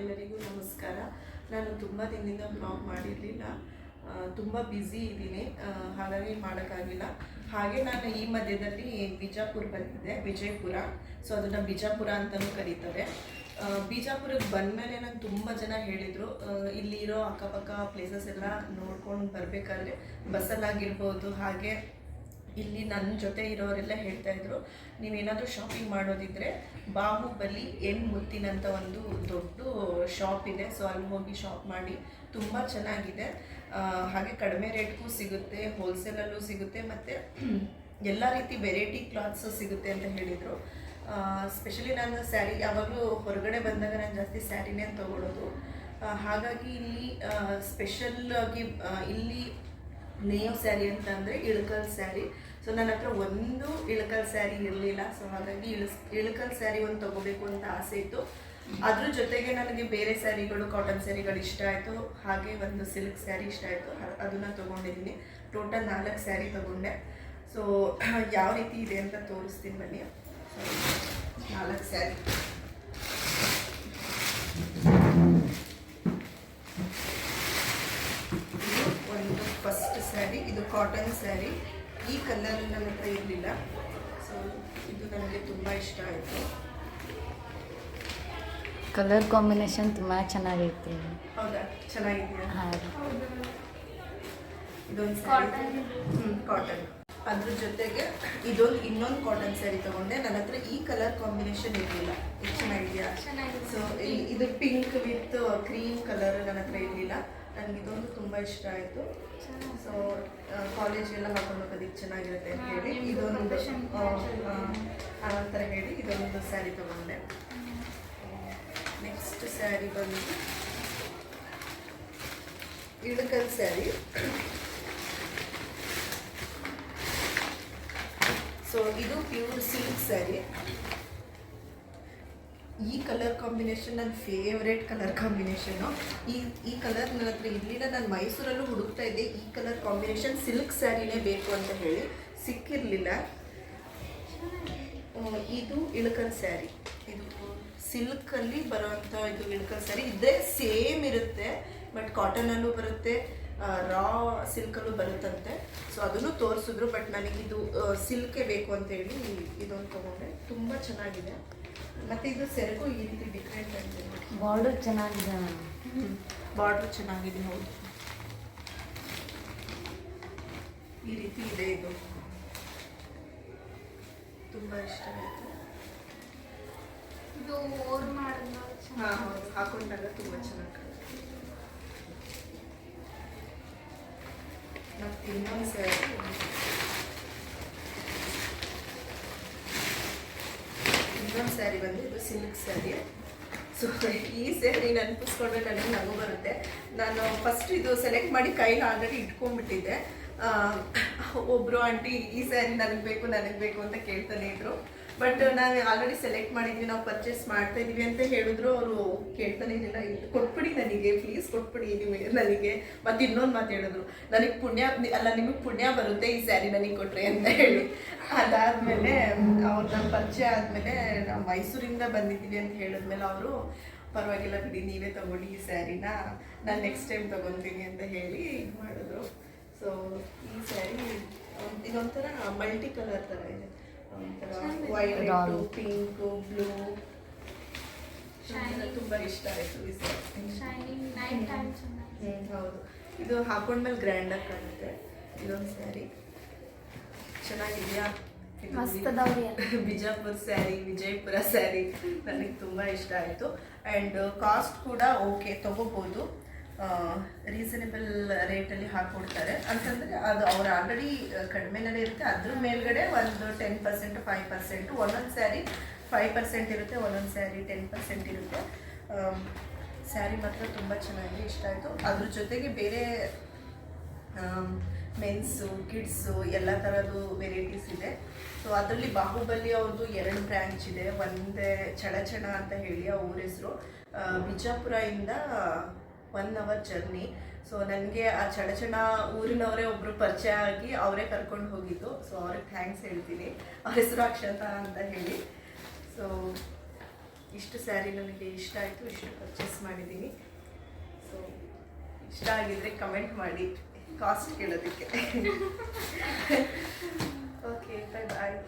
ಎಲ್ಲರಿಗೂ ನಮಸ್ಕಾರ. ನಾನು ತುಂಬ ದಿನದಿಂದ ಬ್ಲಾಗ್ ಮಾಡಿರಲಿಲ್ಲ. ತುಂಬ ಬ್ಯುಸಿ ಇದ್ದೀನಿ. ಹಾಗಾಗಿ ಮಾಡೋಕ್ಕಾಗಿಲ್ಲ. ಹಾಗೆ ನಾನು ಈ ಮಧ್ಯದಲ್ಲಿ ಬಿಜಾಪುರ ಬಂದಿದ್ದೆ, ವಿಜಯಪುರ. ಸೊ ಅದನ್ನು ಬಿಜಾಪುರ ಅಂತಲೂ ಕರೀತಾರೆ. ಬಿಜಾಪುರಕ್ಕೆ ಬಂದಮೇಲೆ ನಂಗೆ ತುಂಬ ಜನ ಹೇಳಿದರು ಇಲ್ಲಿರೋ ಅಕ್ಕಪಕ್ಕ ಪ್ಲೇಸಸ್ ಎಲ್ಲ ನೋಡ್ಕೊಂಡು ಬರಬೇಕಾದ್ರೆ ಬಸ್ಸಲ್ಲಾಗಿರ್ಬೋದು ಹಾಗೆ ಇಲ್ಲಿ ನನ್ನ ಜೊತೆ ಇರೋರೆಲ್ಲ ಹೇಳ್ತಾ ಇದ್ರು, ನೀವೇನಾದರೂ ಶಾಪಿಂಗ್ ಮಾಡೋದಿದ್ರೆ ಬಾಹುಬಲಿ ಎನ್ ಮುತ್ತಿನಂತ ಒಂದು ದೊಡ್ಡ ಶಾಪ್ ಇದೆ. ಸೊ ಅಲ್ಲಿ ಹೋಗಿ ಶಾಪ್ ಮಾಡಿ ತುಂಬ ಚೆನ್ನಾಗಿದೆ. ಹಾಗೆ ಕಡಿಮೆ ರೇಟ್ಗೂ ಸಿಗುತ್ತೆ ಹೋಲ್ಸೇಲಲ್ಲೂ ಸಿಗುತ್ತೆ, ಮತ್ತು ಎಲ್ಲ ರೀತಿ ವೆರೈಟಿ ಕ್ಲಾತ್ಸ್ ಸಿಗುತ್ತೆ ಅಂತ ಹೇಳಿದರು. ಸ್ಪೆಷಲಿ ನಾನು ಸ್ಯಾರಿ ಯಾವಾಗಲೂ ಹೊರಗಡೆ ಬಂದಾಗ ನಾನು ಜಾಸ್ತಿ ಸ್ಯಾರಿನೇ ತೊಗೊಳ್ಳೋದು ಹಾಗಾಗಿ ಇಲ್ಲಿ ಸ್ಪೆಷಲ್ ಆಗಿ ಇಲ್ಲಿ ನೇಯೋ ಸ್ಯಾರಿ ಅಂತ ಅಂದರೆ ಇಳಕಲ್ ಸ್ಯಾರಿ ಸೊ ನನ್ನ ಹತ್ರ ಒಂದು ಇಳಕಲ್ ಸ್ಯಾರಿ ಇರಲಿಲ್ಲ. ಸೊ ಹಾಗಾಗಿ ಇಳಸ್, ಇಳಕಲ್ ಸ್ಯಾರಿ ಒಂದು ತಗೋಬೇಕು ಅಂತ ಆಸೆ ಇತ್ತು. ಅದ್ರ ಜೊತೆಗೆ ನನಗೆ ಬೇರೆ ಸ್ಯಾರಿಗಳು, ಕಾಟನ್ ಸ್ಯಾರಿಗಳು ಇಷ್ಟ ಆಯಿತು. ಹಾಗೆ ಒಂದು ಸಿಲ್ಕ್ ಸ್ಯಾರಿ ಇಷ್ಟ ಆಯಿತು. ಅದನ್ನು ತೊಗೊಂಡಿದ್ದೀನಿ. ಟೋಟಲ್ ನಾಲ್ಕು ಸ್ಯಾರಿ ತೊಗೊಂಡೆ. ಸೊ ಯಾವ ರೀತಿ ಇದೆ ಅಂತ ತೋರಿಸ್ತೀನಿ ಬನ್ನಿ. ನಾಲ್ಕು ಸ್ಯಾರಿ. ಇದು ಒಂದು ಫಸ್ಟ್ ಸ್ಯಾರಿ. ಇದು ಕಾಟನ್ ಸ್ಯಾರಿ. ಈ ಕಲರ್ ನನ್ನ ಹತ್ರ ಇರಲಿಲ್ಲ. ಸೊ ಇದು ನನಗೆ ತುಂಬ ಇಷ್ಟ ಆಯಿತು. ಕಲರ್ ಕಾಂಬಿನೇಷನ್ ತುಂಬ ಚೆನ್ನಾಗೈತೆ ಹೌದಾ? ಚೆನ್ನಾಗಿದೆಯಾ? ಹಾಂ ಇದೊಂದು ಕಾಟನ್ ಹ್ಞೂ ಕಾಟನ್ ಅದ್ರ ಜೊತೆಗೆ ಇದೊಂದು ಇನ್ನೊಂದು ಕಾಟನ್ ಸ್ಯಾರಿ ತಗೊಂಡೆ. ನನ್ನ ಹತ್ರ ಈ ಕಲರ್ ಕಾಂಬಿನೇಷನ್ ಇರಲಿಲ್ಲ. ಎಷ್ಟು ಚೆನ್ನಾಗಿದೆಯಾ? ಸೊ ಇದು ಪಿಂಕ್ ವಿತ್ ಕ್ರೀಮ್ ಕಲರ್ ನನ್ನ ಹತ್ರ ಇರಲಿಲ್ಲ. ನನಗೆ ಇದೊಂದು ತುಂಬ ಇಷ್ಟ ಆಯಿತು. ಸೊ ಕಾಲೇಜೆಲ್ಲ ಹಾಕೊಂಡು ಹೋಗೋದಕ್ಕೆ ಚೆನ್ನಾಗಿರುತ್ತೆ ಅಂತ ಹೇಳಿ. ಇದೊಂದು ಆ ಥರ ಹೇಳಿ ಇದೊಂದು ಸ್ಯಾರಿ ತಗೊಂಡೆ. ನೆಕ್ಸ್ಟ್ ಸ್ಯಾರಿ ಬಂದು ಇಳಕಲ್ ಸ್ಯಾರಿ ಸೊ ಇದು ಪ್ಯೂರ್ ಸಿಲ್ಕ್ ಸ್ಯಾರಿ ಈ ಕಲರ್ ಕಾಂಬಿನೇಷನ್ ನನ್ನ ಫೇವ್ರೇಟ್ ಕಲರ್ ಕಾಂಬಿನೇಷನ್ನು ಈ ಈ ಕಲರ್ ನನ್ನ ಹತ್ರ ಇರಲಿಲ್ಲ ನಾನು ಮೈಸೂರಲ್ಲೂ ಹುಡುಕ್ತಾ ಇದ್ದೆ. ಈ ಕಲರ್ ಕಾಂಬಿನೇಷನ್ ಸಿಲ್ಕ್ ಸ್ಯಾರಿನೇ ಬೇಕು ಅಂತ ಹೇಳಿ ಸಿಕ್ಕಿರಲಿಲ್ಲ. ಇದು ಇಳಕಲ್ ಸ್ಯಾರಿ ಇದು ಸಿಲ್ಕಲ್ಲಿ ಬರೋವಂಥ ಇದು ಇಳಕಲ್ ಸ್ಯಾರಿ ಇದೇ ಸೇಮ್ ಇರುತ್ತೆ ಬಟ್ ಕಾಟನಲ್ಲೂ ಬರುತ್ತೆ. ರಾ ಸಿಲ್ಕಲ್ಲೂ ಬರುತ್ತಂತೆ. ಸೊ ಅದನ್ನು ತೋರಿಸಿದ್ರು ಬಟ್ ನನಗಿದು ಸಿಲ್ಕೇ ಬೇಕು ಅಂತ ಹೇಳಿ ಇದೊಂದು ತೊಗೊಂಡೆ. ತುಂಬ ಚೆನ್ನಾಗಿದೆ. ಮತ್ತು ಇದು ಸೆರಗು ಈ ರೀತಿ ಡಿಫ್ರೆಂಟ್ ಆಗಿದೆ. ಬಾರ್ಡರ್ ಚೆನ್ನಾಗಿದೆ ಬಾರ್ಡರ್ ಚೆನ್ನಾಗಿದೆ ಹೌದು. ಈ ರೀತಿ ಇದೆ ಇದು. ತುಂಬ ಇಷ್ಟ ಆಯಿತು. ಇದು ಓರ್ ಹೌದು. ಹಾಕೊಂಡಾಗ ತುಂಬ ಚೆನ್ನಾಗಿ ಮತ್ತು ಇನ್ನೊಂದು ಸ್ಯಾರಿ ಇನ್ನೊಂದು ಸ್ಯಾರಿ ಬಂದು ಇದು ಸಿಲ್ಕ್ ಸ್ಯಾರಿ ಸೊ ಈ ಸ್ಯಾರಿ ನೆನಪಿಸ್ಕೊಂಡ್ರೆ ನನಗೆ ನಗು ಬರುತ್ತೆ. ನಾನು ಫಸ್ಟ್ ಇದು ಸೆಲೆಕ್ಟ್ ಮಾಡಿ ಕೈಲಿ ಆಲ್ರೆಡಿ ಇಟ್ಕೊಂಡ್ಬಿಟ್ಟಿದ್ದೆ. ಒಬ್ಬರು ಆಂಟಿ ಈ ಸ್ಯಾರಿ ನನಗೆ ಬೇಕು ನನಗೆ ಬೇಕು ಅಂತ ಕೇಳ್ತಾನೆ ಇದ್ರು. ಬಟ್ ನಾವು ಆಲ್ರೆಡಿ ಸೆಲೆಕ್ಟ್ ಮಾಡಿದ್ವಿ, ನಾವು ಪರ್ಚೇಸ್ ಮಾಡ್ತಾ ಇದೀವಿ ಅಂತ ಹೇಳಿದ್ರು, ಅವರು ಕೇಳ್ತಾನೆ ಇದು ಕೊಟ್ಬಿಡಿ ನನಗೆ ಪ್ಲೀಸ್ ಕೊಟ್ಬಿಡಿ ನಿಮಗೆ ನನಗೆ. ಮತ್ತೆ ಇನ್ನೊಂದು ಮಾತು ಹೇಳಿದ್ರು, ನನಗೆ ಪುಣ್ಯ, ಅಲ್ಲ, ನಿಮಗೆ ಪುಣ್ಯ ಬರುತ್ತೆ ಈ ಸ್ಯಾರಿ ನನಗೆ ಕೊಟ್ರಿ ಅಂತ ಹೇಳಿ. ಅದಾದಮೇಲೆ, ಅವ್ರು ನಮ್ಮ ಪರಿಚಯ ಆದಮೇಲೆ ನಾವು ಮೈಸೂರಿಂದ ಬಂದಿದ್ದೀವಿ ಅಂತ ಹೇಳಿದ್ಮೇಲೆ ಅವರು, ಪರವಾಗಿಲ್ಲ ಬಿಡಿ, ನೀವೇ ತಗೊಳ್ಳಿ ಈ ಸ್ಯಾರಿನ ನಾನು ನೆಕ್ಸ್ಟ್ ಟೈಮ್ ತಗೊತೀನಿ ಅಂತ ಹೇಳಿ ಇದು ಮಾಡಿದ್ರು. ಸೊ ಈ ಸ್ಯಾರಿ ಇದೊಂಥರ ಮಲ್ಟಿ ಕಲರ್ ಥರ ಇದೆ. Doll. Pink blue. ತುಂಬ ಇಷ್ಟ ಆಯಿತು ಈ ಸ್ಯಾರಿ ಹೌದು. ಇದು ಹಾಕೊಂಡ್ಮೇಲೆ ಗ್ರ್ಯಾಂಡಾಗಿ ಕಾಣುತ್ತೆ. ಇದೊಂದು ಸ್ಯಾರಿ ಚೆನ್ನಾಗಿದೆಯಾ? ಬಿಜಾಪುರ ಸ್ಯಾರಿ ವಿಜಯಪುರ ಸ್ಯಾರಿ ನನಗೆ ತುಂಬ ಇಷ್ಟ ಆಯಿತು. ಆ್ಯಂಡ್ ಕಾಸ್ಟ್ ಕೂಡ ಓಕೆ ತೊಗೋಬೋದು. ರೀಸನೇಬಲ್ ರೇಟಲ್ಲಿ ಹಾಕ್ಕೊಡ್ತಾರೆ ಅಂತಂದರೆ ಅದು ಅವ್ರು ಆಲ್ರೆಡಿ ಕಡಿಮೆನಲ್ಲೇ ಇರುತ್ತೆ. ಅದ್ರ ಮೇಲ್ಗಡೆ ಒಂದು ಟೆನ್ ಪರ್ಸೆಂಟ್ ಫೈವ್ ಪರ್ಸೆಂಟು ಒಂದೊಂದು ಸ್ಯಾರಿ ಫೈವ್ ಪರ್ಸೆಂಟ್ ಇರುತ್ತೆ, ಒಂದೊಂದು ಸ್ಯಾರಿ ಟೆನ್ ಪರ್ಸೆಂಟ್ ಇರುತ್ತೆ. ಸ್ಯಾರಿ ಮಾತ್ರ ತುಂಬ ಚೆನ್ನಾಗಿ ಇಷ್ಟ ಆಯಿತು. ಅದ್ರ ಜೊತೆಗೆ ಬೇರೆ ಮೆನ್ಸು ಕಿಡ್ಸು ಎಲ್ಲ ಥರದ್ದು ವೆರೈಟೀಸ್ ಇದೆ. ಸೊ ಅದರಲ್ಲಿ ಬಾಹುಬಲಿ ಅವ್ರದ್ದು ಎರಡು ಬ್ರ್ಯಾಂಚ್ ಇದೆ. ಒಂದೇ ಚಳಚಣ ಅಂತ ಹೇಳಿ ಆ ಊರ ಹೆಸರು. ಬಿಜಾಪುರದಿಂದ ಒನ್ ಅವರ್ ಜರ್ನಿ ಸೊ ನನಗೆ ಆ ಚಡಚಣ ಊರಿನವರೇ ಒಬ್ಬರು ಪರಿಚಯ ಆಗಿ ಅವರೇ ಕರ್ಕೊಂಡು ಹೋಗಿದ್ದು. ಸೊ ಅವ್ರಿಗೆ ಥ್ಯಾಂಕ್ಸ್ ಹೇಳ್ತೀನಿ. ಅವ್ರ ಹೆಸರು ಅಕ್ಷತ ಅಂತ ಹೇಳಿ. ಸೊ ಇಷ್ಟು ಸ್ಯಾರಿ ನನಗೆ ಇಷ್ಟ ಆಯಿತು. ಇಷ್ಟು ಪರ್ಚೇಸ್ ಮಾಡಿದ್ದೀನಿ. ಸೊ ಇಷ್ಟ ಆಗಿದ್ರೆ ಕಮೆಂಟ್ ಮಾಡಿ. ಕಾಸ್ಟ್ ಕೇಳೋದಕ್ಕೆ. Okay bye